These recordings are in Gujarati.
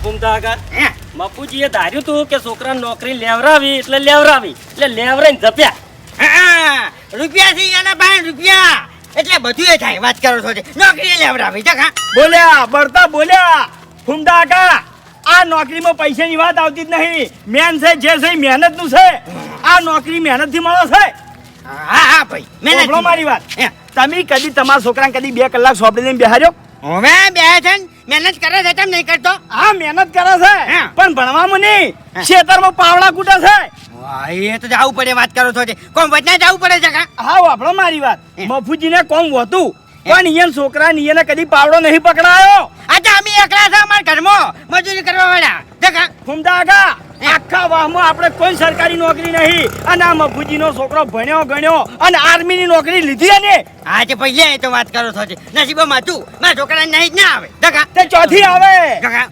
ભૂમતા કાકા હે? બાપુજીએ ધાર્યું તું કે છોકરાને નોકરી લેવરાવી એટલે લેવરાવી એટલે લેવરાઈને જપ્યા. હા, રૂપિયા થી એના પાસે રૂપિયા. એટલે બધું એ થાય વાત કરો છો નોકરી લેવરાવી બોલ્યા બળતા બોલ્યા. ફૂમતા કાકા આ નોકરીમાં પૈસાની વાત આવતી જ નહીં. મેન છે જે છે મહેનતનું છે. આ નોકરી મહેનતથી મળે છે. હા હા ભાઈ મહેનત મારી વાત. હે. તમે કદી તમારા છોકરાને કદી બે કલાક સોંપડી લઈને બેહાર્યો? હવે બે છે ને, મહેનત કરે છે કેમ નહીં કરતો? હા મહેનત કરે છે. પણ ભણવામાં નહીં. ખેતરમાં પાવડા કૂટે છે. એ તો જવું પડે વાત કરો છો. કોમ વચના જવું પડે છે હા વાપરો મારી વાત. મફુજીને કોમ હોતું પણ ઈયન છોકરા નિયને કદી પાવડો નહીં પકડાયો. આજે અમે એકલા છે અમારા ઘરમાં. મજૂરી કરવા વાળા. ફૂમતા કાકા આખા વાહમાં આપણે કોઈ સરકારી નોકરી નહીં. અને આ મફુજીનો છોકરો ભણ્યો ગણ્યો અને આર્મીની નોકરી લીધી અને આજે ભૈયા એ તો વાત કરો છો. નસીબમાં તું. મારા છોકરાને નહીં જ ના આવે. ટકા તે ચોથી આવે.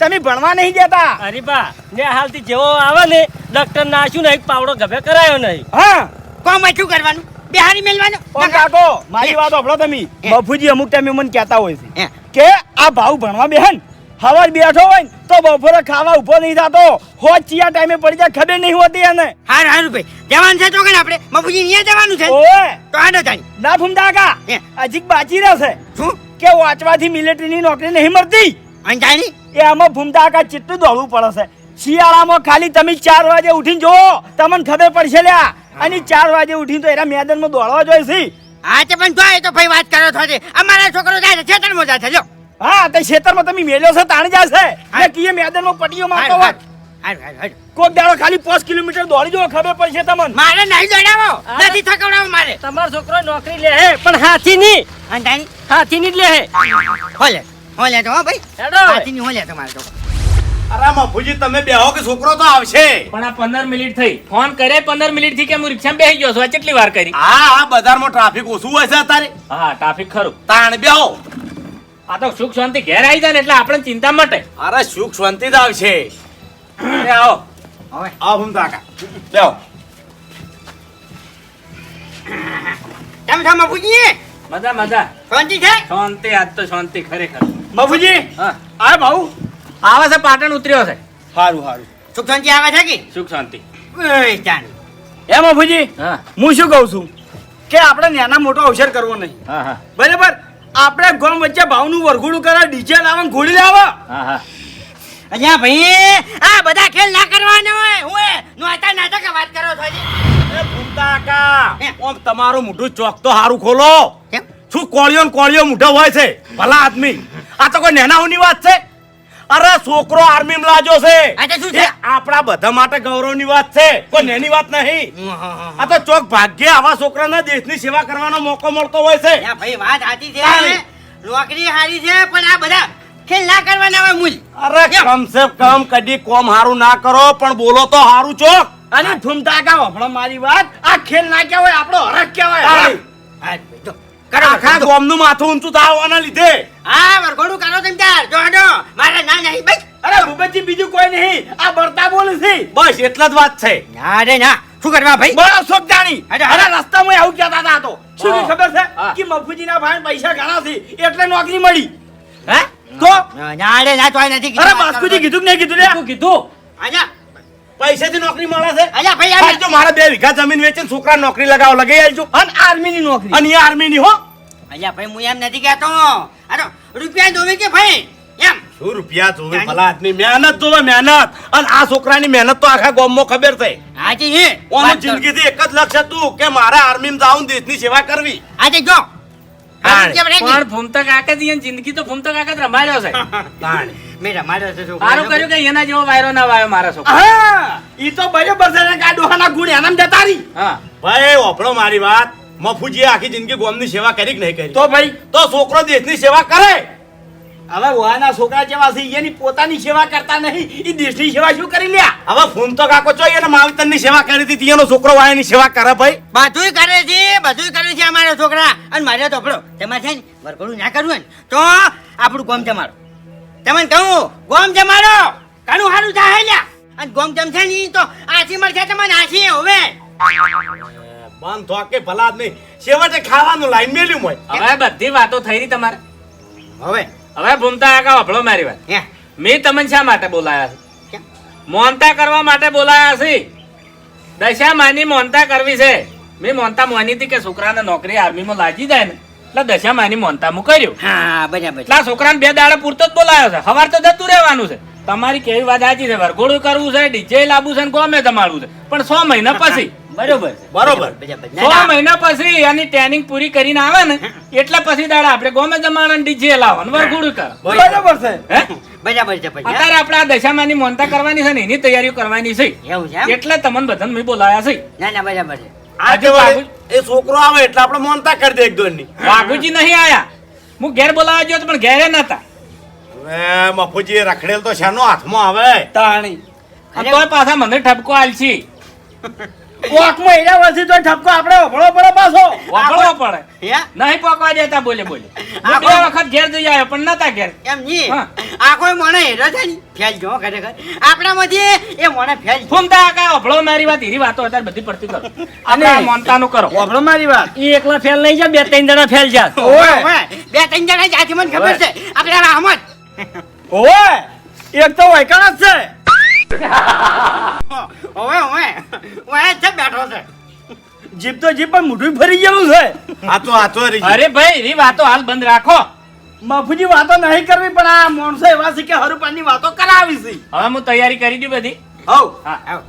તમે ભણવા નહીં જતા. અરે બા ને હાલથી જેવો આવે ને ડોક્ટર ના શું નહીં પાવડો ગભે કરાયો નહીં. હા. કોમ શું કરવાનું? બિહારી મેલવાનો? ઓ કાકો મારી વાત સાંભળો તમે. બફુજી અમુક ટાઈમે મને કહેતા હોય છે કે આ ભાવ ભણવા બેહન હવાર બેઠો હોય તો બપોરે ખાવા ઊભો નહીં થતો. હો ચિયા ટાઈમે પડી જાય ખબર નહીં હોતી એને. હા હારું ભાઈ. જવાનું છે તો કે આપણે? મફુજી અહીંયા જવાનું છે? ઓય તો આડો જાણી ના ફૂમતા કાકા. અજીક બાચી રહેશે. શું? કે વાંચવાથી મિલિટરીની નોકરી નહીં મળતી. અને જાણી એ આમાં ફૂમતા કાકા ચિત્તું દોડવું પડે છે. શિયાળામાં ખાલી તમે ચાર વાગે ઉઠીને જોવો તમને ખબર પડશે લ્યા. અને ચાર વાગે ઉઠીને તો એના મેદાનમાં દોડવા જોઈએ છે હા તે પણ જોઈએ તો ભાઈ વાત કરો છો તે. અમારા છોકરો જાય છે ખેતરમાં જાય છે જો. હા તે ખેતરમાં તમે મેલ્યો છે તાણ જશે અને કીએ મેદાનમાં પટીઓ મારતો હારું. કોક દાડો ખાલી પાંચ કિલોમીટર દોડી જવો ખબર પડશે તમને. મારે નહીં દોડાવો. નથી થકવડાવો મારે. તમારો છોકરો નોકરી લે હે પણ હાથી ની. હાથી ની જ લે હે. હોલે હોલે તો ભાઈ. હાથી ની હોલે તમારે તો. અરે તમે બેહો કે છોકરો તો આવશે. પણ આ પંદર મિનિટ થઈ. ફોન કરે પંદર મિનિટથી કે હું રિક્ષામાં બેસી ગયો છું? કેટલી વાર કરી? હા હા બજારમાં ટ્રાફિક ઓછું હોય છે અત્યારે. હા ટ્રાફિક ખરું. તાણ બેહો. આ તો સુખ શાંતિ ઘેર આવી જાય ને એટલે આપણે ચિંતા મટે. અરે સુખ શાંતિ જ આવશે. આવો. હવે. આવો કાકા. બેહો. તમે થામા પૂછીએ મજા મજા. શાંતિ છે? શાંતિ આજ તો શાંતિ ખરેખર. બાપુજી હા. આ ભાઉ. આવે છે પાટણ ઉતર્યો છે. સારું સારું સુખ શાંતિ આવે છે કે? સુખ શાંતિ. એમાં જાણી. હા હું. શું કહું છું? કે આપણે નાના મોટો અવસર કરવો નહીં. હા હા. બરાબર? આપણે ગોમ વચ્ચે ભાવનું વરઘોડું કરે ડીજે લાવે ઘોડી લાવે. હા હા. અલ્યા ભાઈ આ બધા ખેલ ના કરવાનો હોય. હું નોતા નાટક વાત કરો છો કાકા. ઓમ તમારો મોઢું ચોક તો હારું ખોલો. કેમ? શું કોળિયો કોળિયો મોઢો હોય છે? ભલા આદમી. આ તો કોઈ નેનાઓની વાત છે? અરે છોકરો આર્મી માં લાજો છે? એ આપણા બધા માટે ગૌરવની વાત છે. કોઈ નેની વાત નહીં. આ તો ચોક ભાગ્ય આવા છોકરાને દેશની સેવા કરવાનો મોકો મળતો હોય છે. ભાઈ વાત સાચી છે નોકરી હારી છે પણ આ બધા ખેલ ના કરવાના હોય મૂલ. અરે કમ? સે કમ કદી કોમ હારું ના કરો પણ બોલો તો હારું ચોક અને ફૂમતા કા હમણાં મારી વાત. આ ખેલ ના કહેવાય આપણો હરખ કહેવાય. આખા ગોમનું માથું ઊંચું થવાના લીધે. હા વરઘોડું કરો તમે. નહીં. આ બળતા બોલે છે બસ એટલા જ વાત છે. ના રે ના. શું કરવા ભાઈ? બળો શોખ જાણી. અરે. રસ્તામાં આવું કહેતા હતા તો. શું ખબર છે. કે મફુજીના ભાઈ પૈસા ઘણા છે એટલે નોકરી મળી. હે? તો? ના રે ના તો નથી કીધું. અરે બાસ્કુજી કીધું કે નહીં કીધું લે શું કીધું? આજા પૈસાથી નોકરી મળે છે? આજા ભાઈ આજ જો મારે બે વીઘા જમીન વેચીને છોકરા નોકરી લગાવો લગાઈ આલજો. અને આર્મીની નોકરી. અને એ હો. અલ્યા ભાઈ હું એમ નથી કહેતો. અરે રૂપિયા દોવે કે ભાઈ? એમ? શું રૂપિયા જોવે? ભલા આદમી મહેનત જોવે મહેનત. અને આ છોકરાની મહેનત તો આખા ગામમાં ખબર છે. આજે હે? ઓનું વાત કર. જિંદગીથી એક જ લક્ષ્ય હતું કે મારે આર્મીમાં જાઉં દેશની સેવા કરવી. આજે જો. હા. આજે કેમ રેડી? પણ ફૂમતા કાકા ની જિંદગી તો ફૂમતા કાકા રમાડ્યો છે. મેં રમાડ્યો છે સારું કર્યું કે એના જેવો વાયરો ના વાયો મારા છોકરા હા ઈ તો બરાબર છે કે આ ડોહાના ગુણ એનામ જતા રહી. હા. ભાઈ ઓફળો મારી વાત. મફુજીએ આખી જિંદગી ગોમની સેવા કરી કે નહીં કરી? તો ભાઈ? તો છોકરો દેશની સેવા કરે. હવે વાના છોકરા જેવા છે એની પોતાની સેવા કરતા નહીં. એ દેશની સેવા શું કરી લ્યા? હવે ફોન તો કાકો ચોઈ અને માવતરની સેવા કરી હતી એનો છોકરો વાયની સેવા કરે ભાઈ. બધું કરે છે બધું કરે છે અમારા છોકરા. અને મારે તો ભળો તેમાં છે ને વરઘોડું ના કરવું ને તો આપણું ગોમ જમાડો. તમને કહું ગોમ જમાડો. ઘણું સારું થાય લ્યા. અને ગોમ જમશે ને તો આછી મળશે તમને આછી હવે. બંધ થોકે ભલા જ નહીં છેવટે ખાવાનું લાઈન મેલ્યું હોય હવે બધી વાતો થઈ રહી તમારે. હવે હવે ભૂમતા કાકા વાપરો મારી વાત. મેં તમને શા માટે બોલાયા છે? મોનતા કરવા માટે બોલાયા છે. દશા માની મોનતા કરવી છે. મેં મોનતા મોની હતી કે છોકરાને નોકરી આર્મીમાં લાગી જાય ને એટલે દશા માની મોનતા હું કર્યું. હા બરાબર એટલે છોકરાને બે દાડા પૂરતો જ બોલાયો છે. સવાર તો જતું રહેવાનું છે. તમારી કેવી વાત સાચી છે. વરઘોડું કરવું છે ડીજે લાવવું છે ને ગમે જમાડવું છે. પણ સો મહિના પછી બરોબર બરોબર. મહિના પછી ટ્રેનિંગ પૂરી કરીને આવે ને એટલે પછી દાડા આપણે ગોમે જમાડે ડીજે લાવવાનું વરઘોડું કરે. બરાબર. છે. હે? બરાબર છે અત્યારે આપણે આ દશામાની મોનતા કરવાની છે ને એની તૈયારીઓ કરવાની છે. એવું છે એટલે તમને બધાને મેં બોલાયા છે. ના ના બરાબર છે આ હજુ કહેવાય, બાબુ- એ છોકરો આવે એટલે આપણે મોનતા કરી દે એક દોડની વાઘુજી નહીં આયા. હું ઘેર બોલાવા ગયો તો પણ ઘેરે નતા. હવે મફુજી રખડેલ તો શાનો હાથમાં આવે. તાણી. અને તોય પાછા મને ઠપકો આલશી. કોકમાં એડા વર્ષથી તો ઠપકો આપણે ઓભળો પડે પાછો. વાપરવો પડે. હે? નહીં પકવા દેતા બોલે બોલે. બે વખત ઘેર જઈ આવ્યો પણ નતા ઘેર. એમ ની આ કોઈ મને હેરો છે ને. ફેલ જો ખરેખર. આપણામાંથી એ મને ફેલ. ફૂમતા કા અભળો મારી વાત હીરી વાતો અત્યારે બધી પડતી કરો. આપણે આ મોનતાનું કરો. ઓભળો મારી વાત. એ એકલા ફેલ નહીં જા બે ત્રણ જણા ફેલ જાય. ઓય. બે ત્રણ જણા જાતિ મને ખબર છે. આપણે રામત ઓય. એક તો વૈકણ જ છે. હવે હવે જ છે બેઠો છે. જીપ તો જીપ પણ મોઢું ફરી ગયેલું છે. હાથો હાથો તો અરે ભાઈ રી વાતો હાલ બંધ રાખો. બાપુજી વાતો નહીં કરવી પણ આ માણસો એવા છે કે હરુપાની વાતો કરાવી છે. હવે હું તૈયારી કરી દી બધી. હવ. હા આવો.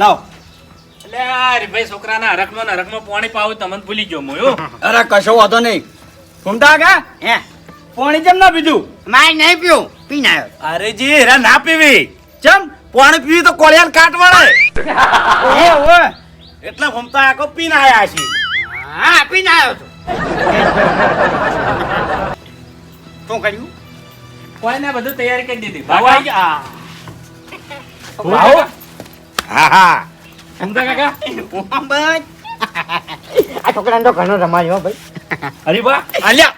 લાવ. એટલે આ રે ભાઈ છોકરાના હરખમાં ને હરખમાં પાણી પાવું તમને ભૂલી ગયો હું અરે કશો વાંધો નહીં. ઘૂમતા કા? હે? પાણી કેમ ના પીધું? માય નહીં પીવું. પીને આવ્યો અરે જી હેરા ના પીવી. ચમ પાણી પીવી તો કોળિયાને કાટ વળે. ઓય ઓય એટલે ઘૂમતા આખો પીને આયા છે. હા પીને આવ્યો શું કર્યું? કોઈ બધું તૈયારી કરી દીધી. ભાવ હા હા. ફૂમતા કાકા? મોહમ્મદ આ છોકરાને તો ઘણો રમાયો ભાઈ. અરે વાહ આલ્યા.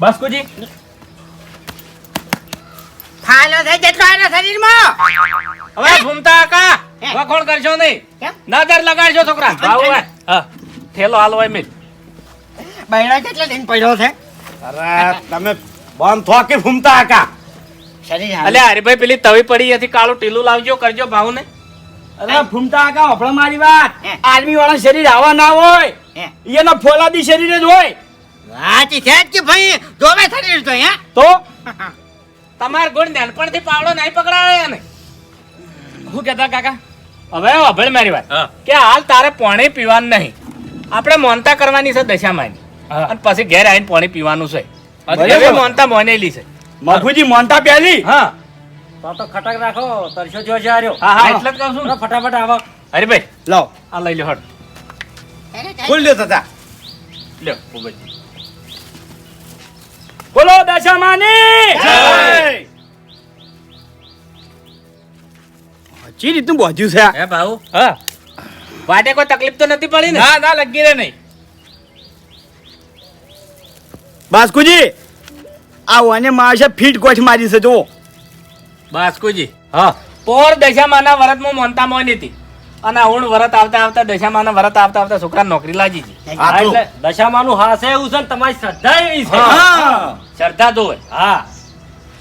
બાસ્કુજી. ફાલો થઈ જતો આના શરીરમાં. હવે ઘૂમતા કાકા વખોળ કરશો નહીં. નાદર નજર લગાડશો છોકરા આવો હા. થેલો હાલો હોય મિલ. બૈરા કેટલા દિન પડ્યો છે? અરે તમે બંધ થો કે ફૂમતા આકા શરીર અલે હરીભાઈ પેલી તવી પડી હતી કાળું ટીલું લાવજો કરજો ભાવ ને અરે ફૂમતા કા ઓભળો મારી વાત. આર્મી વાળા શરીર આવા ના હોય હે. એના ફોલાદી શરીર જ હોય. વાચી છે કે ભાઈ જોવે શરીર તો હે? તો? તમાર ગુણ નાનપણથી પાવડો નહીં પકડાવે ને શું કહેતા કાકા? હવે અભળ મારી વાત. કે હાલ તારે પાણી પીવાનું નહીં. આપણે મોનતા કરવાની છે દશામાં અને પછી ઘેર આવીને પાણી પીવાનું છે. મોનતા મોનેલી છે. મફુજી મોનતા પેલી હા. તો તો ખટક રાખો તરશો જો છે આર્યો. હા હા. એટલે જ કહું છું. ફટાફટ આવો. અરે ભાઈ લાવ. આ લઈ લો હટ ખુલ લ્યો તથા લ્યો ઉભજી બોલો દશામાની! જય. ચી રીતનું બોધ્યું છે હે ભાઉ હા. વાટે કોઈ તકલીફ તો નથી પડી ને? ના ના લગી રે નહીં. બાસ્કુજી આ વાને માસે ફીટ કોઠ મારી છે જો બાસ્કુજી હા. પોર દશામાના વરતમાં મોનતા મોની હતી. અને હું વરત આવતા આવતા દશામાના વરત આવતા આવતા છોકરા નોકરી લાગી છે એટલે દશામાનું હાસે એવું છે ને તમારી શ્રદ્ધા એવી છે. શ્રદ્ધા તો હોય હા.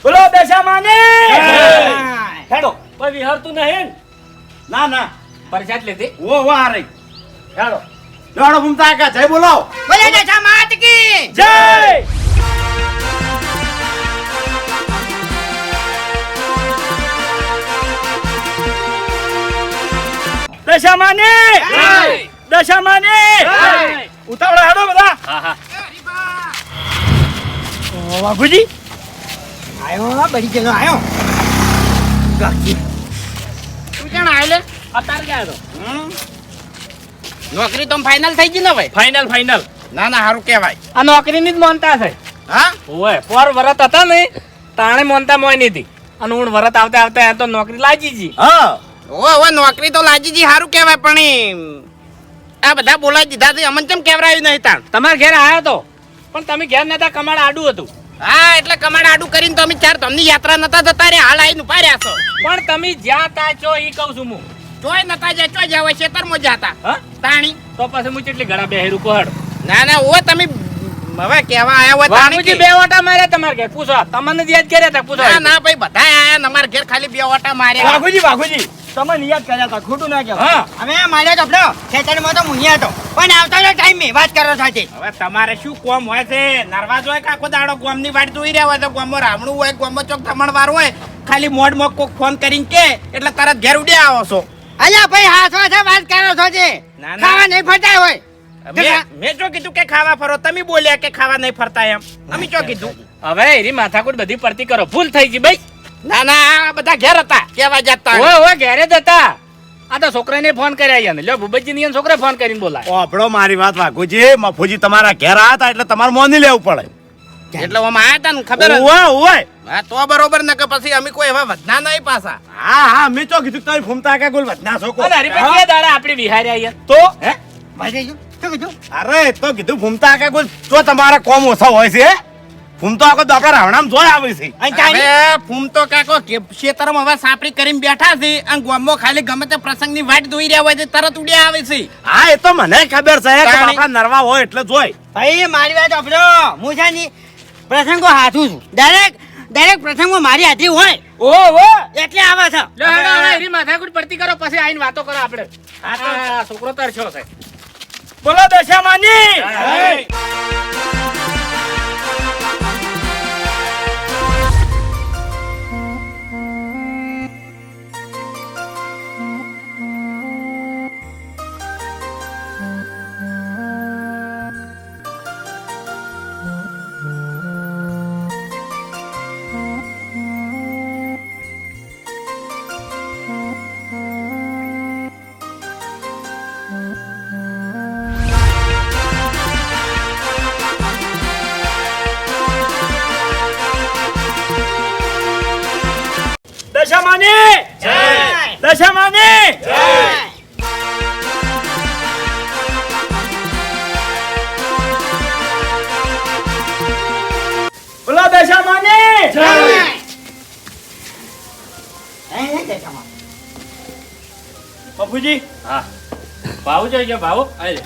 બોલો દશામાને! હેડો. કોઈ વિહરતું નહીં ના? ના પરસાદ લેતી ઓ ઓ આ રહી. હેડો. લોડો ફૂમતા કા જય બોલો. બોલે દશા માત કી જય! દશામાની! દશામાને! ઉતાવળા હાડો બધા! હા હા. ઓ, વાઘુજી! આયો હા બળી ગયેલો આયો. તું જાણ આયો લે? અત્યારે ક્યાં હતો નોકરી તો ફાઇનલ થઈ ગઈ ને ભાઈ ફાઇનલ ફાઇનલ ના ના સારું કહેવાય. આ નોકરીની જ મોનતા છે. હા? ઓય પોર વરત હતા ને તાણે મોનતા મોની હતી. અને હું વરત આવતા આવતા તો નોકરી લાગી જી હા. ઓ ઓ નોકરી તો લાજીજી સારું કહેવાય પણ આ બધા બોલાવી દીધા છે અમને કેમ કેવરાયું નહીં તાણ? તમારા ઘેર આવ્યો તો પણ તમે ઘેર નતા કમાડ આડું હતું. હા એટલે કમાડ આડું કરીને તમે ચાર ધમની યાત્રા નતા થતા રે હાલ આવીને ઉપાડ્યા છો. પણ તમે જ્યાં તા છો એ કહું છું હું. ચોય નતા જાય ચોય જાવ ખેતરમાં જાતા હા? તાણી. તો પછી હું કેટલી ઘડા બેહેરું કોહડ ના ના ઓ તમે હવે કેવા આયા હોય તાણી બે ઓટા માર્યા તમારે ઘેર. પૂછો તમને જ યાદ કર્યા તા પૂછો. ના ના ભાઈ બધા આયા અમારા ઘેર ખાલી બે ઓટા માર્યા. બાગુજી વાઘુજી. તમે યાદ કર્યા હતા ખોટું ના કહેવાય. હા. અમે માર્યો કપડો ખેતરમાં તો મુહિયા હતો. પણ આવતા ટાઈમે વાત કરો સાથે. હવે તમારે શું કોમ હોય છે? નરવાજ હોય કે આખો દાડો ગોમની વાટ જોઈ રહ્યા હોય તો ગોમમાં રામણું હોય ગોમમાં ચોક થમણવાર હોય ખાલી મોડ મોક કોક ફોન કરીને કે એટલે તરત ઘેર ઉડી આવો છો. અલ્યા ભાઈ હાથો છે વાત કરો છો તે ના, ના. ખાવા નહીં ફરતા હોય. મેં મેં જો કીધું કે ખાવા ફરો તમે બોલ્યા કે ખાવા નહીં ફરતા એમ. અમે ચો કીધું. હવે એની માથાકૂટ બધી પડતી કરો. ભૂલ થઈ ગઈ ભાઈ. ના ના બધા ઘેર હતા કેવા જતા ઓય ઓય ઘેરે જ હતા. આ તો છોકરાને ફોન કર્યા યાને લ્યો ભૂપતજી ની છોકરા ફોન કરીને બોલાય આપણો મારી વાત વાઘુજી મફુજી તમારા ઘેર આવ્યા હતા એટલે તમારે મોની લેવું પડે. એટલે અમે આયા હતા ને ખબર હોય ઓવે ઓવે હા તો બરોબર ને કે પછી અમે કોઈ એવા વધના નહીં પાછા. હા હા મેં ચો કીધું તમે ફૂમતા કે ગોલ વધના છોકો અરે હરીભાઈ કે દાડા આપણી વિહાર્યા અહીંયા તો? હે? ભાઈ કીધું અરે તો કીધું ફૂમતા કે ગોલ તો તમારા કોમ ઓછા હોય છે ફૂમતો આખો તો આપણા રાવણામ જોઈ આવે છે. અને તારી ફૂમ તો કાકો કે ખેતરમાં હવે સાપરી કરીને બેઠા છે અને ગામમાં ખાલી ગમે તે પ્રસંગની વાટ જોઈ રહ્યા હોય છે તરત ઉડ્યા આવે છે. હા એ તો મને ખબર છે કે. આપણા નરવા હોય એટલે જોઈ. ભાઈ મારી વાત આપજો હું છે ની પ્રસંગો હાથું છું. દરેક દરેક પ્રસંગો મારી હાથી હોય. ઓ ઓ. એટલે આવે છે. હેડો હવે એની માથાકૂટ પડતી કરો પછી આઈને વાતો કરો આપણે. આ છોકરો તરછો છે. બોલો દશામાની. દશામાની! દશામાની! બોલો દશામાની! બાપુજી હા. ભાવ જોઈજો ભાવ? આલે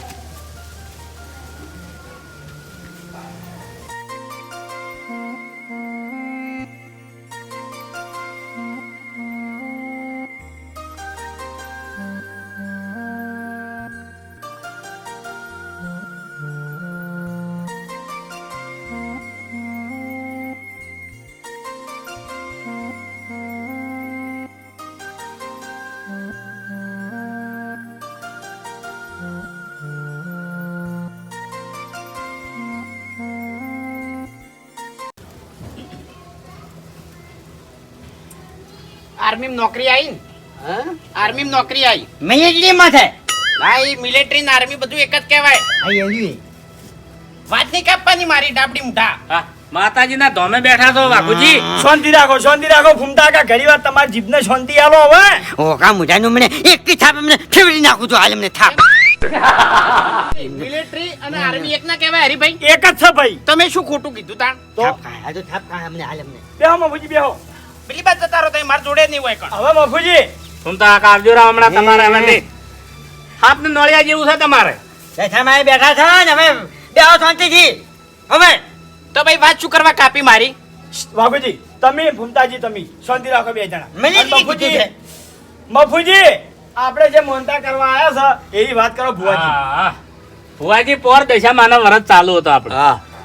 આર્મી નોકરી આવી ને? આર્મી નોકરી આવી મિલિટરી માં ના એ મિલિટરી ને આર્મી બધું એક જ કહેવાય. આ એવી વાત નહીં કાપવાની મારી ડાબડી મુઠા હા માતાજીના ધોમે બેઠા છો બાપુજી શાંતિ રાખો શાંતિ રાખો. ફૂમતા કા ઘણી વાર તમારી જીભને શાંતિ આલો હવે. ઓ કા મુજાનું મને એકલી થાપ મને ફેવરી નાખું છું. હાલ મને થાપ. મિલિટરી અને આર્મી એક ના કહેવાય હરીભાઈ. એક જ છે ભાઈ. તમે શું ખોટું કીધું તાણ? તો? થાપ ખાય આ તો થાપ ખાય અમને હાલ અમને બેહો બાપુજી બેહો. પેલી બાજુ જતા રહો તો મારા જોડે જ નહીં હોય કણ. હવે મફુજી. હું તો આ કાપજો રાવ હમણાં તમારે હવે નહીં. આપને નળિયા જેવું છે તમારે. દશામાં બેઠા છે ને હવે બેહો શાંતિથી. હવે. તો ભાઈ વાત શું કરવા કાપી મારી? વાઘુજી તમે ભૂમતાજી તમે. શાંતિ રાખો બે જણા. મફુજી. મફુજી આપણે જે મોનતા કરવા આવ્યા છે એવી વાત કરો ભુવાજી. ભુવાજી પોર દશા માનો વરસ ચાલુ હતો આપણે.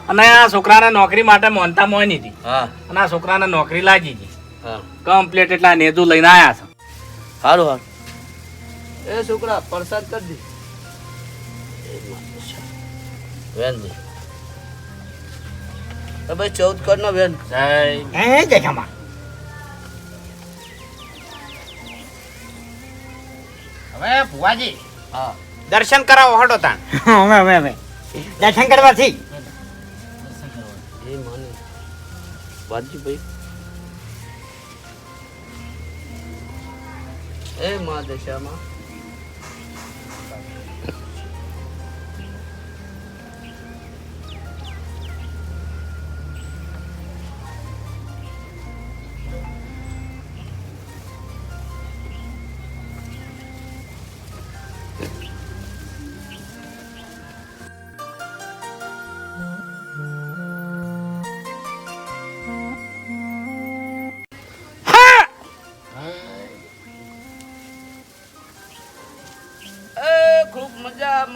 અને આ છોકરાને નોકરી માટે મોનતા મોની હતી અને આ છોકરાને નોકરી લાગી ગઈ હા કમ્પ્લીટ એટલા નેજુ લઈને આયા છે. સારું હાલ એ છોકરા પ્રસાદ કરી દે. વેન દે ભાઈ ચૌદ કર નો વેન. જય. હે હવે ભુવાજી. હા. દર્શન કરાવો હડો તાણ. હવે હવે હવે. દર્શન કરવાથી. એ માની. ભાઈ એ મા દશામાં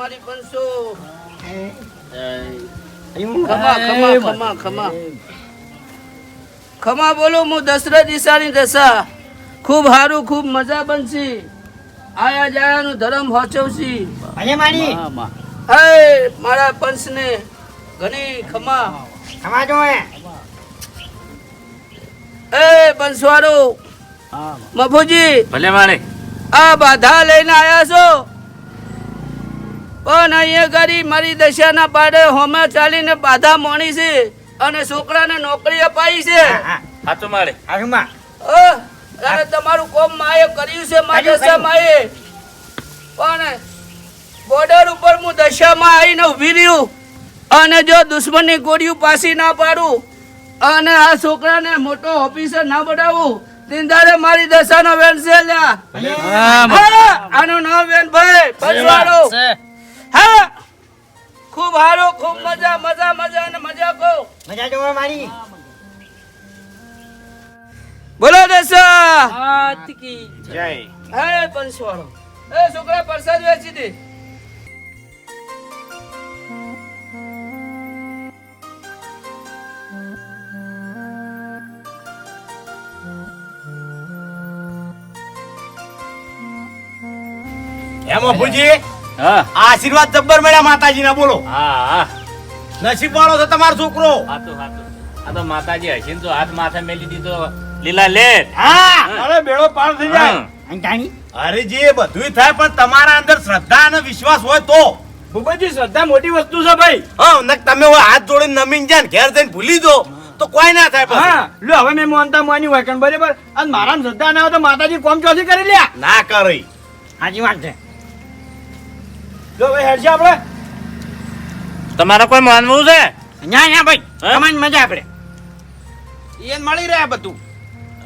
મારી બંસો ખમા ખમા ખમા ખમા. ખમા બોલો હું દશરથ ઈશાની દશા. ખૂબ સારું ખૂબ મજા બનશી. આયા જાયાનું ધર્મ હોચવશી. ભલે મારી. હે મારા પંચને ઘણી ખમા. ખમા જો હે એ પંચવાળો મફુજી. ભલે મારે. આ બાધા લઈને આયા છો? પણ અહીંયા ઘડી મારી દશાના પાડે હોમે ચાલીને બાધા મોણી છે અને છોકરાને નોકરી અપાઈ છે. હા હા. મારે હારુમાં ઓ તારે તમારું કોમ માએ કર્યું છે મા કર્યું, દશા માએ પણ બોર્ડર ઉપર હું દશામાં આવીને ઊભી રહ્યું અને જો દુશ્મનની ગોળીઓ પાસી ના પાડું અને આ છોકરાને મોટો ઓફિસર ના બનાવું તિંદારે મારી દશાનો વેન છે લ્યા. હા, આનું નામ વેનભાઈ પંચવાડો હા! ખૂબ હારો ખૂબ મજા મજા મજા ને મજા કહો. મજા જો મારી. બોલો દશા જય. હે પંચવાડો એ છોકરા પ્રસાદ વેચી દે. એમાં અભુજી હા આશીર્વાદ જબ્બર મળ્યા માતાજીના બોલો. હા હા. નસીબ વાળો છે તમારો છોકરો. આ તો માતાજી હસીન તો હાથ માથે મેલી દીધો. લીલા લે હા અરે બેડો પાર થઈ જાય. અરે જે બધુંય થાય પણ તમારા અંદર શ્રદ્ધા અને વિશ્વાસ હોય તો. ભૂપતજી શ્રદ્ધા મોટી વસ્તુ છે ભાઈ. હા નક તમે હવે હાથ જોડીને નમીન જાય ને ઘેર જઈને ભૂલી દો તો કોઈ ના થાય હા લો હવે મેં મોનતા માની હોય બરાબર. અને મારા શ્રદ્ધા ના હોય તો માતાજી કોમ ચોથી કરી લ્યા. ના કરી. સાચી વાત છે. જો ભાઈ હેડ આપણે. તમારે કોઈ માનવું છે? ના ના ભાઈ. હે? કમાન મજા આપણે. એ મળી રહ્યા બધું.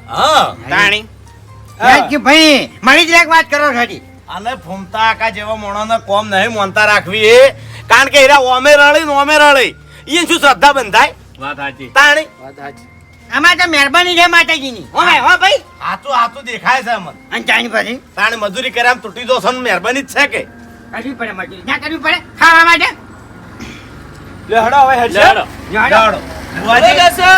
હા. તાણી. કે ભાઈ મળી જ એક વાત કરો હજી? અને ફૂમતા આકા જેવા મોણાને કોમ નહીં મોનતા રાખવી એ. કારણ કે એરા ઓમે રળી ઓમે રળી. ઈ શું શ્રદ્ધા બંધાય? વાત સાચી. તાણી? વાત સાચી. આમાં તો મહેરબાની છે માતાજીની. હો ભાઈ હો ભાઈ. હાચું હાચું દેખાય છે અમને. અને જાણી પછી? તાણી મજૂરી કર્યા તૂટી દો છે મહેરબાની જ છે કે? કરવી પડે મજૂરી. ના કરવી પડે? ખાવા માટે? લેહડો હવે હેડો લે છે.